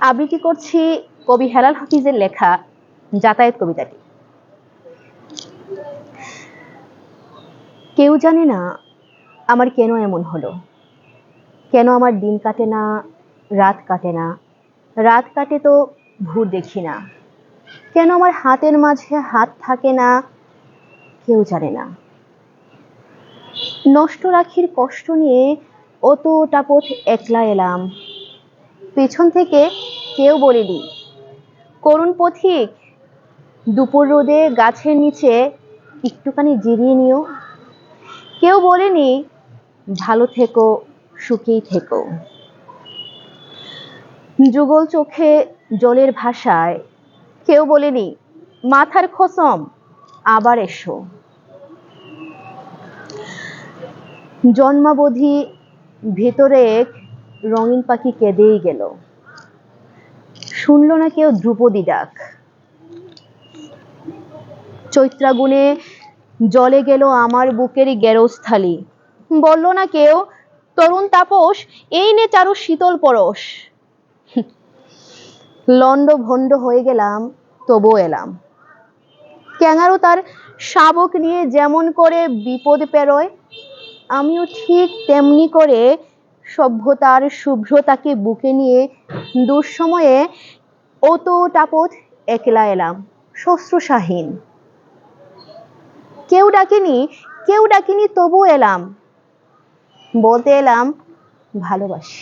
আবৃত্তি করছি? কবি হেলাল হাফিজের লেখা যাতায়াত কবিতাটি। কেউ জানে না আমার কেন এমন হলো। কেন আমার দিন কাটে না, রাত কাটে না? রাত কাটে তো ভোর দেখি না। কেন আমার হাতের মাঝে হাত থাকে না? কেউ জানে না। নষ্ট রাখির কষ্ট নিয়ে অতটা পথ একলা এলাম। পেছন থেকে কেউ বলেনি। করুণ পথিক, দুপুর রোদে গাছের নিচে একটুখানি জিরিয়ে নিও। কেউ বলেনি, ভালো থেকো, সুখেই থেকো। যুগল চোখে জলের ভাষায় কেউ বলেনি, মাথার খসম, আবার এসো। জন্মাবধি ভেতরে রঙিন পাখি কেঁদেই গেল। শুনল না কেউ ধ্রুপদী ডাক। চৈত্রাগুণে জলে গেল আমার বুকের গেরস্থালি। বলল না কেউ, তরুণ তাপস, এই নে চারু শীতল পরশ। লন্ড ভন্ড হয়ে গেলাম তবু এলাম। ক্যাঙারও তার শাবক নিয়ে যেমন করে বিপদ পেরোয়, আমিও ঠিক তেমনি করে সভ্যতার শুভ্রতাকে বুকে নিয়ে দুঃসময়ে অত টাপত একলা এলাম শস্ত্রশাহীন কেউ ডাকিনি কেউ ডাকিনি তবু এলাম। বলতে এলাম, ভালোবাসি।